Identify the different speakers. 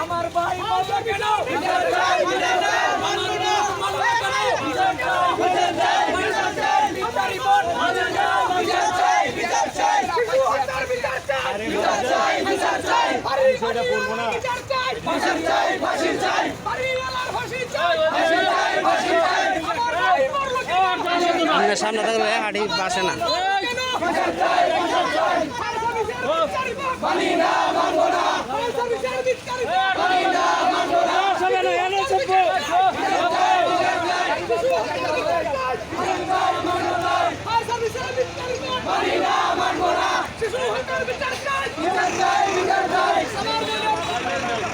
Speaker 1: আমার ভাই চাই বিচার চাই না চাই মানে
Speaker 2: সামনে থাকলে হাঁড়ি বাসে না।
Speaker 1: শিশু হত্যার বিচার